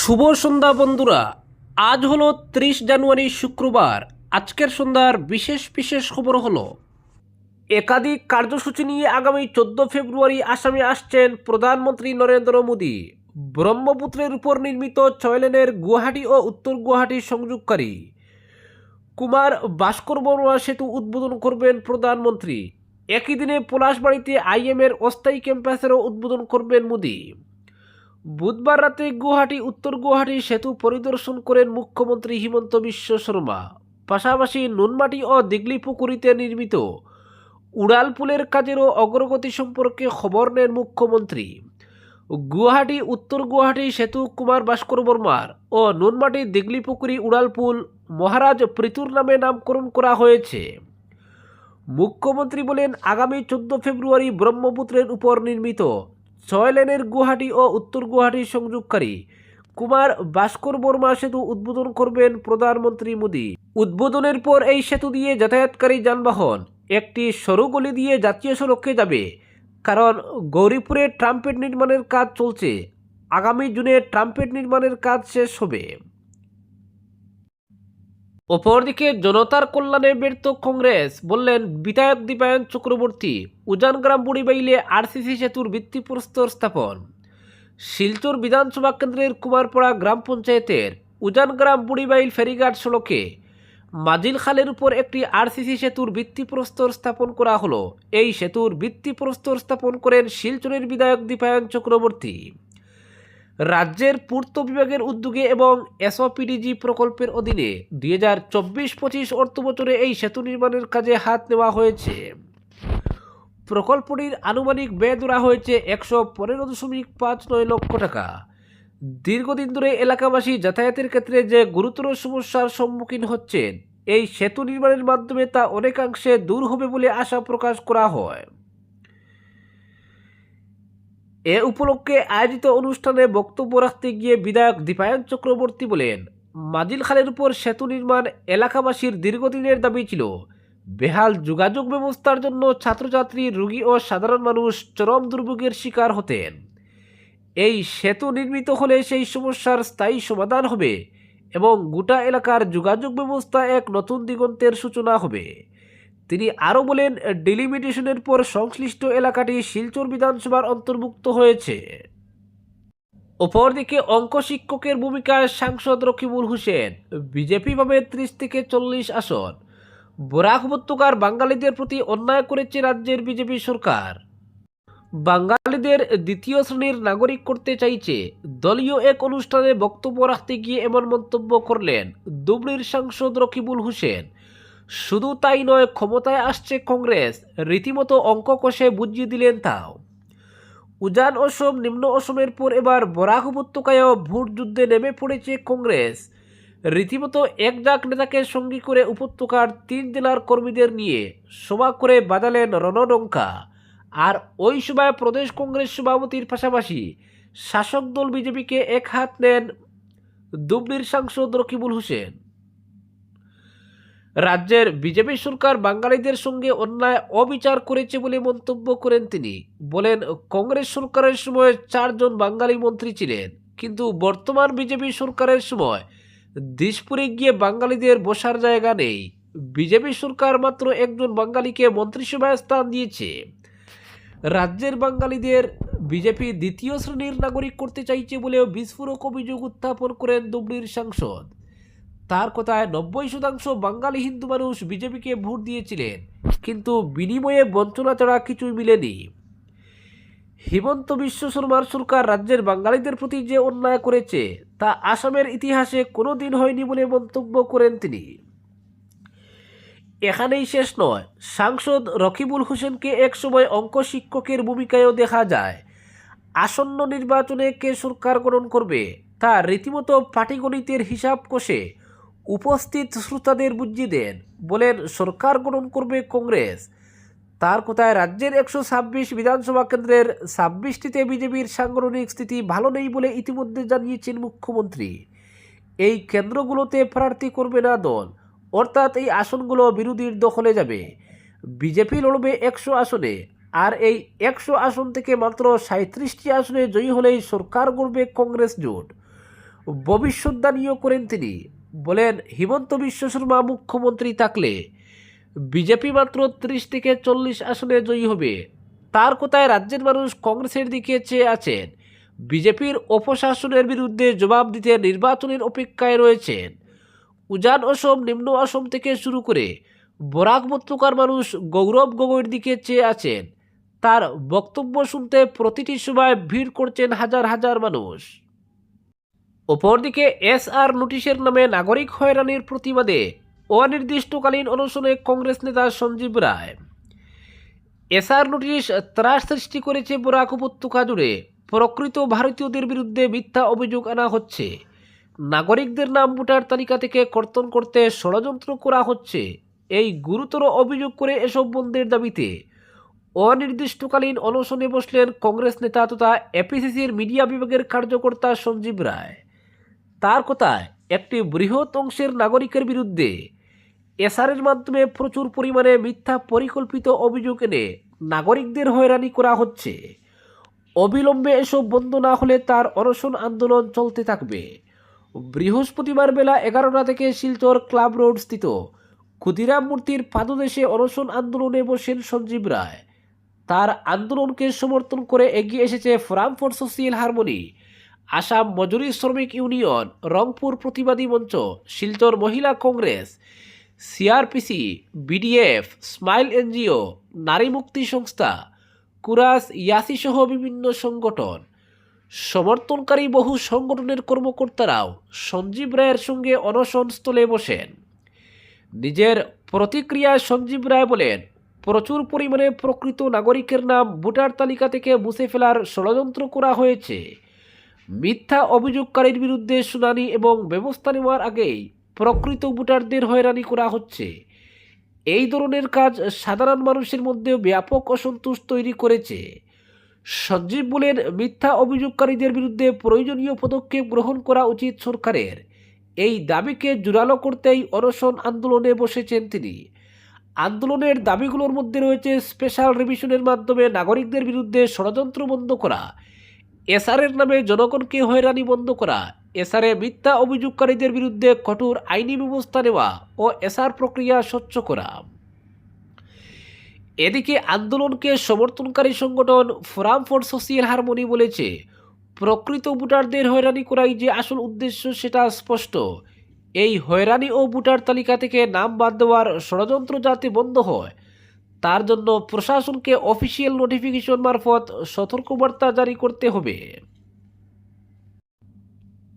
শুভ সন্ধ্যা বন্ধুরা। আজ হলো ত্রিশ জানুয়ারি শুক্রবার। আজকের সন্ধ্যার বিশেষ বিশেষ খবর হলো, একাধিক কার্যসূচি নিয়ে আগামী চোদ্দ ফেব্রুয়ারি আসামে আসছেন প্রধানমন্ত্রী নরেন্দ্র মোদী। ব্রহ্মপুত্রের উপর নির্মিত ছয় লেনের গুয়াহাটি ও উত্তর গুয়াহাটি সংযোগকারী। কুমার ভাস্কর বড়ুয়া সেতু উদ্বোধন করবেন প্রধানমন্ত্রী। একই দিনে পলাশবাড়িতে আইএমের অস্থায়ী ক্যাম্পাসেরও উদ্বোধন করবেন মোদী। বুধবার রাতে গুয়াহাটি, উত্তর গুয়াহাটি সেতু পরিদর্শন করেন মুখ্যমন্ত্রী হিমন্ত বিশ্ব শর্মা। পাশাপাশি নুনমাটি ও দিগলিপুকুরিতে নির্মিত উড়াল পুলের কাজেরও অগ্রগতি সম্পর্কে খবর নেন মুখ্যমন্ত্রী। গুয়াহাটি, উত্তর গুয়াহাটি সেতু কুমার ভাস্কর বর্মার ও নুনমাটি দিগলিপুকুরি উড়াল পুল মহারাজ পৃথুর নামে নামকরণ করা হয়েছে। মুখ্যমন্ত্রী বলেন, আগামী চোদ্দ ফেব্রুয়ারি ব্রহ্মপুত্রের উপর নির্মিত ছয় লেনের গুয়াহাটি ও উত্তর গুয়াহাটি সংযোগকারী কুমার ভাস্কর বর্মা সেতু উদ্বোধন করবেন প্রধানমন্ত্রী মোদী। উদ্বোধনের পর এই সেতু দিয়ে যাতায়াতকারী যানবাহন একটি সরু গলি দিয়ে জাতীয় সড়কে যাবে। কারণ গৌরীপুরে ট্রাম্পেট নির্মাণের কাজ চলছে। আগামী জুনে ট্রাম্পেট নির্মাণের কাজ শেষ হবে। অপরদিকে জনতার কল্যাণে ব্যর্থ কংগ্রেস, বললেন বিধায়ক দীপায়ন চক্রবর্তী, উজানগ্রাম বুড়িবাইলে আরসিসি সেতুর ভিত্তিপ্রস্তর স্থাপন। শিলচর বিধানসভা কেন্দ্রের কুমারপাড়া গ্রাম পঞ্চায়েতের উজানগ্রাম বুড়িবাইল ফেরিঘাট সড়কে মাজিল খালের উপর একটি আরসিসি সেতুর ভিত্তিপ্রস্তর স্থাপন করা হলো। এই সেতুর ভিত্তিপ্রস্তর স্থাপন করেন শিলচরের বিধায়ক দীপায়ন চক্রবর্তী। রাজ্যের পূর্ত বিভাগের উদ্যোগে এবং এসওপিডিজি প্রকল্পের অধীনে দুই হাজার চব্বিশ পঁচিশ অর্থ বছরে এই সেতু নির্মাণের কাজে হাত নেওয়া হয়েছে। প্রকল্পটির আনুমানিক ব্যয় ধরা হয়েছে একশো পনেরো দশমিক পাঁচ নয় লক্ষ টাকা। দীর্ঘদিন ধরে এলাকাবাসী যাতায়াতের ক্ষেত্রে যে গুরুতর সমস্যার সম্মুখীন হচ্ছেন, এই সেতু নির্মাণের মাধ্যমে তা অনেকাংশে দূর হবে বলে আশা প্রকাশ করা হয়। এ উপলক্ষে আয়োজিত অনুষ্ঠানে বক্তব্য রাখতে গিয়ে বিধায়ক দীপায়ন চক্রবর্তী বলেন মাজিল খালের উপর সেতু নির্মাণ এলাকাবাসীর দীর্ঘদিনের দাবি ছিল। বেহাল যোগাযোগ ব্যবস্থার জন্য ছাত্রছাত্রী, রোগী ও সাধারণ মানুষ চরম দুর্ভোগের শিকার হতেন। এই সেতু নির্মিত হলে সেই সমস্যার স্থায়ী সমাধান হবে এবং গোটা এলাকার যোগাযোগ ব্যবস্থা এক নতুন দিগন্তের সূচনা হবে। তিনি আরও বলেন ডিলিমিটেশনের পর সংশ্লিষ্ট এলাকাটি শিলচর বিধানসভার অন্তর্ভুক্ত হয়েছে। অপরদিকে অঙ্ক শিক্ষকের ভূমিকায় সাংসদ রকিবুল হোসেন, বিজেপি ভাবে ত্রিশ থেকে চল্লিশ আসন। বরাক উপত্যকার বাঙালিদের প্রতি অন্যায় করেছে রাজ্যের বিজেপি সরকার। বাঙালিদের দ্বিতীয় শ্রেণির নাগরিক করতে চাইছে। দলীয় এক অনুষ্ঠানে বক্তব্য রাখতে গিয়ে এমন মন্তব্য করলেন দুবলির সাংসদ রকিবুল হোসেন। শুধু তাই নয়, ক্ষমতায় আসছে কংগ্রেস। রীতিমতো অঙ্ক কষে বুঝিয়ে দিলেন তাও। উজান অসম, নিম্ন অসমের পর এবার বরাক উপত্যকায়ও ভোট যুদ্ধে নেমে পড়েছে কংগ্রেস। রীতিমতো এক ডাক নেতাকে সঙ্গী করে উপত্যকার তিন জেলার কর্মীদের নিয়ে সভা করে বাজালেন রণডঙ্কা। আর ওই সভায় প্রদেশ কংগ্রেস সভাপতির পাশাপাশি শাসক দল বিজেপিকে এক হাত নেন দুবলির সাংসদ রকিবুল হোসেন। রাজ্যের বিজেপি সরকার বাঙালিদের সঙ্গে অন্যায় অবিচার করেছে বলে মন্তব্য করেন তিনি। বলেন, কংগ্রেস সরকারের সময় চারজন বাঙালি মন্ত্রী ছিলেন, কিন্তু বর্তমান বিজেপি সরকারের সময় দিশপুরে গিয়ে বাঙালিদের বসার জায়গা নেই। বিজেপি সরকার মাত্র একজন বাঙালিকে মন্ত্রিসভায় স্থান দিয়েছে। রাজ্যের বাঙালিদের বিজেপি দ্বিতীয় শ্রেণির নাগরিক করতে চাইছে বলেও বিস্ফোরক অভিযোগ উত্থাপন করেন দুবলির সাংসদ। তার কথায় নব্বই শতাংশ বাঙালি হিন্দু মানুষ বিজেপিকে ভোট দিয়েছিলেন, কিন্তু বিনিময়ে বঞ্চনা ছাড়া কিছুই মিলেনি। হিমন্ত বিশ্ব শর্মার সরকার রাজ্যের বাঙালিদের প্রতি যে অন্যায় করেছে, তা আসামের ইতিহাসে কোনো দিন হয়নি বলে মন্তব্য করেন তিনি। এখানেই শেষ নয়, সাংসদ রকিবুল হোসেনকে একসময় অঙ্ক শিক্ষকের ভূমিকায়ও দেখা যায়। আসন্ন নির্বাচনে কে সরকার গঠন করবে, তা রীতিমতো পাটিগণিতের হিসাব কষে উপস্থিত শ্রোতাদের বুঝিয়ে দেন, বলেন, সরকার গঠন করবে কংগ্রেস। তার কথায় রাজ্যের একশো ছাব্বিশ বিধানসভা কেন্দ্রের ছাব্বিশটিতে বিজেপির সাংগঠনিক স্থিতি ভালো নেই বলে ইতিমধ্যে জানিয়েছেন মুখ্যমন্ত্রী। এই কেন্দ্রগুলোতে প্রার্থী করবে না দল, অর্থাৎ এই আসনগুলো বিরোধীর দখলে যাবে। বিজেপি লড়বে একশো আসনে, আর এই একশো আসন থেকে মাত্র সাঁত্রিশটি আসনে জয়ী হলেই সরকার গড়বে কংগ্রেস জোট। ভবিষ্যৎবাণীও করেন তিনি। বলেন, হিমন্ত বিশ্ব শর্মা মুখ্যমন্ত্রী থাকলে বিজেপি মাত্র ত্রিশ থেকে চল্লিশ আসনে জয়ী হবে। তার কোথায় রাজ্যের মানুষ কংগ্রেসের দিকে চেয়ে আছেন? বিজেপির অপশাসনের বিরুদ্ধে জবাব দিতে নির্বাচনের অপেক্ষায় রয়েছেন। উজান অসম নিম্ন অসম থেকে শুরু করে বরাক উপত্যকার মানুষ গৌরব গগৈর দিকে চেয়ে আছেন। তার বক্তব্য শুনতে প্রতিটি সভায় ভিড় করছেন হাজার হাজার মানুষ। অপরদিকে এস আর নোটিশের নামে নাগরিক হয়রানির প্রতিবাদে অনির্দিষ্টকালীন অনশনে কংগ্রেস নেতা সঞ্জীব রায়। এসআর নোটিশ ত্রাস সৃষ্টি করেছে বরাক উপত্যকা জুড়ে। প্রকৃত ভারতীয়দের বিরুদ্ধে মিথ্যা অভিযোগ আনা হচ্ছে। নাগরিকদের নাম ভোটার তালিকা থেকে কর্তন করতে ষড়যন্ত্র করা হচ্ছে। এই গুরুতর অভিযোগ করে এসব বন্ধের দাবিতে অনির্দিষ্টকালীন অনশনে বসলেন কংগ্রেস নেতা তথা এপিসিসির মিডিয়া বিভাগের কার্যকর্তা সঞ্জীব রায়। তার কথায়? একটি বৃহৎ অংশের নাগরিকের বিরুদ্ধে। এসআরের মাধ্যমে প্রচুর পরিমাণে মিথ্যা পরিকল্পিত অভিযোগ এনে নাগরিকদের হয়রানি করা হচ্ছে। অবিলম্বে এসব বন্ধ না হলে তার অনশন আন্দোলন চলতে থাকবে। বৃহস্পতিবার বেলা এগারোটা থেকে শিলচর ক্লাব রোড স্থিত ক্ষুদিরাম মূর্তির পাদদেশে অনশন আন্দোলনে বসেন সঞ্জীব রায়। তার আন্দোলনকে সমর্থন করে এগিয়ে এসেছে forum for social harmony. Assam মজুরি শ্রমিক ইউনিয়ন, রংপুর প্রতিবাদী মঞ্চ, শিলচর মহিলা Congress, CRPC, BDF, smile NGO, নারী মুক্তি সংস্থা, কুরাস ইয়াসি সহ বিভিন্ন সংগঠন। সমর্থনকারী বহু সংগঠনের কর্মকর্তারাও সঞ্জীব রায়ের সঙ্গে অনশন স্থলে বসেন। নিজের প্রতিক্রিয়ায় সঞ্জীব রায় বলেন, প্রচুর পরিমাণে প্রকৃত নাগরিকের নাম ভোটার তালিকা থেকে মুছে ফেলার ষড়যন্ত্র করা হয়েছে। মিথ্যা অভিযোগকারীর বিরুদ্ধে শুনানি এবং ব্যবস্থা নেওয়ার আগেই প্রকৃত ভোটারদের হয়রানি করা হচ্ছে। এই ধরনের কাজ সাধারণ মানুষের মধ্যে ব্যাপক অসন্তোষ তৈরি করেছে। সঞ্জীব বলেন মিথ্যা অভিযোগকারীদের বিরুদ্ধে প্রয়োজনীয় পদক্ষেপ গ্রহণ করা উচিত সরকারের। এই দাবিকে জোরালো করতেই অনশন আন্দোলনে বসেছেন তিনি। আন্দোলনের দাবিগুলোর মধ্যে রয়েছে স্পেশাল রিভিশনের মাধ্যমে নাগরিকদের বিরুদ্ধে ষড়যন্ত্র বন্ধ করা এসআরের নামে জনগণকে হয়রানি বন্ধ করা, এসআরে মিথ্যা অভিযোগকারীদের বিরুদ্ধে কঠোর আইনি ব্যবস্থা নেওয়া ও এসআর প্রক্রিয়া স্বচ্ছ করা। এদিকে আন্দোলনকে সমর্থনকারী সংগঠন ফোরাম ফর সোশিয়াল হারমোনি বলেছে, প্রকৃত ভোটারদের হয়রানি করাই যে আসল উদ্দেশ্য সেটা স্পষ্ট। এই হয়রানি ও ভোটার তালিকা থেকে নাম বাদ দেওয়ার ষড়যন্ত্র যাতে বন্ধ হয় তার জন্য প্রশাসনকে অফিসিয়াল নোটিফিকেশন মারফত সতর্কবার্তা জারি করতে হবে।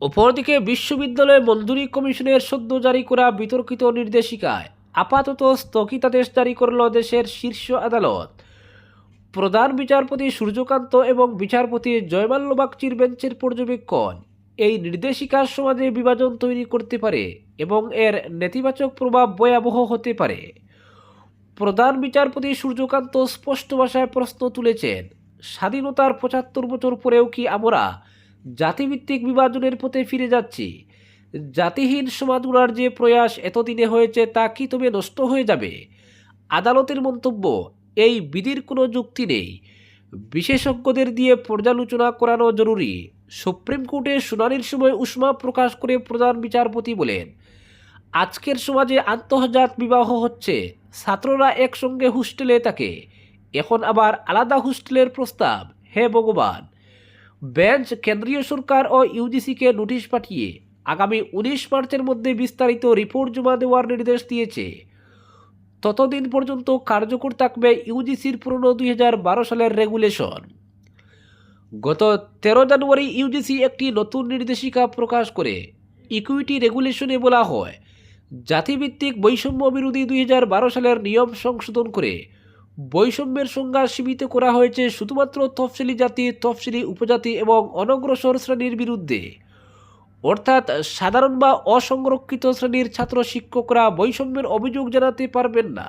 অপরদিকে বিশ্ববিদ্যালয় মঞ্জুরি কমিশনের সদ্য জারি করা বিতর্কিত নির্দেশিকায় আপাতত স্থগিতাদেশ জারি করল দেশের শীর্ষ আদালত। প্রধান বিচারপতি সূর্যকান্ত এবং বিচারপতি জয়মাল্য বাগচির বেঞ্চের পর্যবেক্ষণ এই নির্দেশিকা সমাজে বিভাজন তৈরি করতে পারে এবং এর নেতিবাচক প্রভাব ভয়াবহ হতে পারে। প্রধান বিচারপতি সূর্যকান্ত স্পষ্ট ভাষায় প্রশ্ন তুলেছেন, স্বাধীনতার পঁচাত্তর বছর পরেও কি আমরা জাতিভিত্তিক বিভাজনের পথে ফিরে যাচ্ছি? জাতিহীন সমাজ গড়ার যে প্রয়াস এতদিনে হয়েছে তা কি তবে নষ্ট হয়ে যাবে? আদালতের মন্তব্য, এই বিধির কোনো যুক্তি নেই। বিশেষজ্ঞদের দিয়ে পর্যালোচনা করানো জরুরি, সুপ্রিম কোর্টে শুনানির সময় উষ্মা প্রকাশ করে প্রধান বিচারপতি বলেন, আজকের সমাজে আন্তর্জাত বিবাহ হচ্ছে ছাত্ররা একসঙ্গে হোস্টেলে থাকে। এখন আবার আলাদা হোস্টেলের প্রস্তাব, হে ভগবান। বেঞ্চ, কেন্দ্রীয় সরকার ও ইউজিসিকে নোটিশ পাঠিয়ে আগামী উনিশ মার্চের মধ্যে বিস্তারিত রিপোর্ট জমা দেওয়ার নির্দেশ দিয়েছে। ততদিন পর্যন্ত কার্যকর থাকবে ইউজিসির পুরনো দুই হাজার বারো সালের রেগুলেশন। গত তেরো জানুয়ারি ইউজিসি একটি নতুন নির্দেশিকা প্রকাশ করে, ইকুইটি রেগুলেশনে বলা হয় জাতিভিত্তিক বৈষম্য বিরোধী দুই হাজার বারো সালের নিয়ম সংশোধন করে বৈষম্যের সংজ্ঞা সীমিত করা হয়েছে শুধুমাত্র তফসিলি জাতি, তফসিলি উপজাতি এবং অনগ্রসর শ্রেণির বিরুদ্ধে। অর্থাৎ সাধারণ বা অসংরক্ষিত শ্রেণির ছাত্র শিক্ষকরা বৈষম্যের অভিযোগ জানাতে পারবেন না।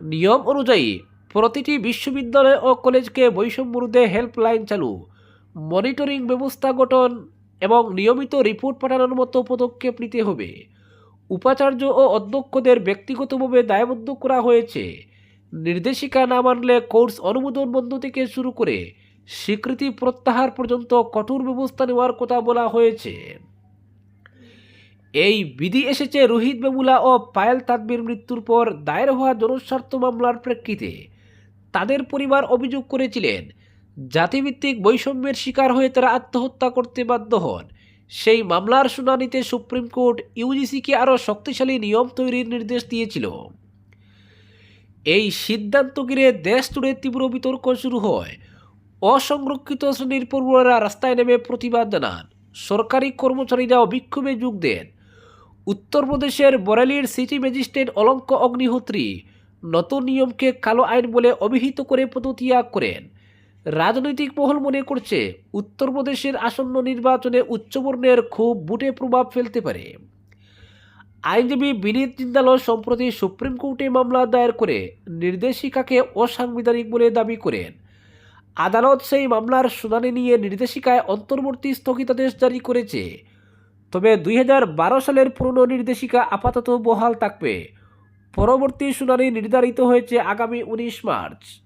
নিয়ম অনুযায়ী প্রতিটি বিশ্ববিদ্যালয় ও কলেজকে বৈষম্য রোধে হেল্পলাইন চালু, মনিটরিং ব্যবস্থা গঠন এবং নিয়মিত রিপোর্ট পাঠানোর মতো পদক্ষেপ নিতে হবে। উপাচার্য ও অধ্যক্ষদের ব্যক্তিগতভাবে দায়বদ্ধ করা হয়েছে। নির্দেশিকা না মানলে কোর্স অনুমোদন বন্ধ থেকে শুরু করে স্বীকৃতি প্রত্যাহার পর্যন্ত কঠোর ব্যবস্থা নেওয়ার কথা বলা হয়েছে। এই বিধি এসেছে রোহিত বেমুলা ও পায়েল তাদবির মৃত্যুর পর দায়ের হওয়া জনস্বার্থ মামলার প্রেক্ষিতে। তাদের পরিবার অভিযোগ করেছিলেন, জাতিভিত্তিক বৈষম্যের শিকার হয়ে তারা আত্মহত্যা করতে বাধ্য হন। সেই মামলার শুনানিতে সুপ্রিম কোর্ট ইউজিসিকে আরও শক্তিশালী নিয়ম তৈরির নির্দেশ দিয়েছিল। এই সিদ্ধান্ত ঘিরে দেশ জুড়ে তীব্র বিতর্ক শুরু হয়। অসংরক্ষিত শ্রেণির পড়ুয়ারা রাস্তায় নেমে প্রতিবাদ জানান। সরকারি কর্মচারীরাও বিক্ষোভে যোগ দেন। উত্তরপ্রদেশের বরেলির সিটি ম্যাজিস্ট্রেট অলঙ্ক অগ্নিহোত্রী নতুন নিয়মকে কালো আইন বলে অভিহিত করে পদত্যাগ করেন। রাজনৈতিক মহল মনে করছে উত্তরপ্রদেশের আসন্ন নির্বাচনে উচ্চবর্ণের খুব বুটে প্রভাব ফেলতে পারে। আইনজীবী বিনীত জিন্দাল সম্প্রতি সুপ্রিম কোর্টে মামলা দায়ের করে নির্দেশিকাকে অসাংবিধানিক বলে দাবি করেন। আদালত সেই মামলার শুনানি নিয়ে নির্দেশিকায় অন্তর্বর্তী স্থগিতাদেশ জারি করেছে। তবে দুই হাজার বারো সালের পুরনো নির্দেশিকা আপাতত বহাল থাকবে। পরবর্তী শুনানি নির্ধারিত হয়েছে আগামী উনিশ মার্চ।